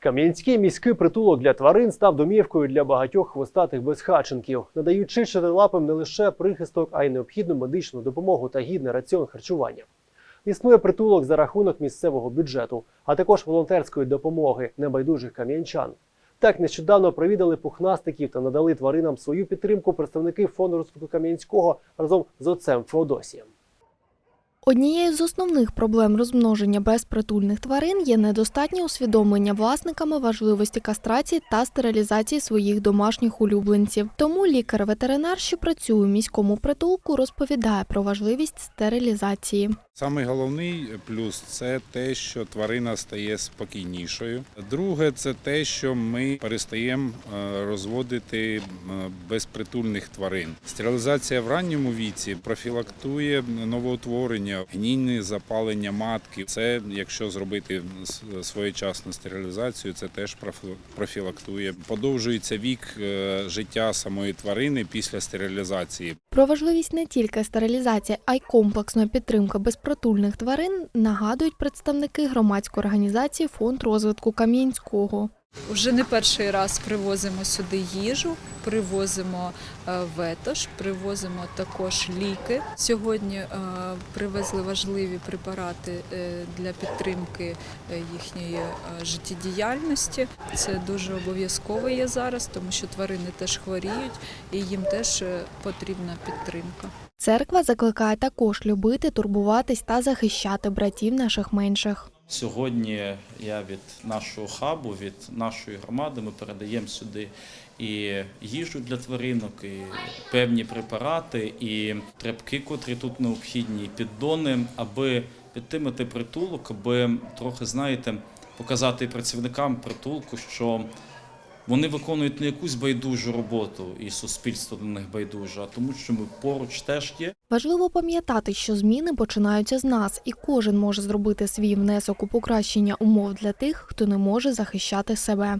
Кам'янський міський притулок для тварин став домівкою для багатьох хвостатих безхатченків, надаючи чотирилапим не лише прихисток, а й необхідну медичну допомогу та гідний раціон харчування. Існує притулок за рахунок місцевого бюджету, а також волонтерської допомоги небайдужих кам'янчан. Так нещодавно провідали пухнастиків та надали тваринам свою підтримку представники фонду розвитку Кам'янського разом з отцем Феодосієм. Однією з основних проблем розмноження безпритульних тварин є недостатнє усвідомлення власниками важливості кастрації та стерилізації своїх домашніх улюбленців. Тому лікар-ветеринар, що працює у міському притулку, розповідає про важливість стерилізації. Самий головний плюс це те, що тварина стає спокійнішою. Друге, це те, що ми перестаємо е, розводити е, безпритульних тварин. Стерилізація в ранньому віці профілактує новоутворення, гнійне запалення матки. Це якщо зробити своєчасну стерилізацію, це теж профі- профілактує. Подовжується вік е, життя самої тварини після стерилізації. Про важливість не тільки стерилізації, а й комплексної підтримки безпритульних тварин нагадують представники громадської організації Фонд розвитку Кам'янського. Вже не перший раз привозимо сюди їжу, привозимо е, ветош, привозимо також ліки. Сьогодні е, привезли важливі препарати е, для підтримки їхньої життєдіяльності. Це дуже обов'язково є зараз, тому що тварини теж хворіють і їм теж потрібна підтримка. Церква закликає також любити, турбуватись та захищати братів наших менших. Сьогодні я від нашого хабу, від нашої громади, ми передаємо сюди і їжу для тваринок, і певні препарати, і тряпки, котрі тут необхідні, і піддони, аби підтримати притулок, аби трохи, знаєте, показати працівникам притулку, що вони виконують не якусь байдужу роботу, і суспільство до них байдуже, а тому, що ми поруч теж є. Важливо пам'ятати, що зміни починаються з нас, і кожен може зробити свій внесок у покращення умов для тих, хто не може захищати себе.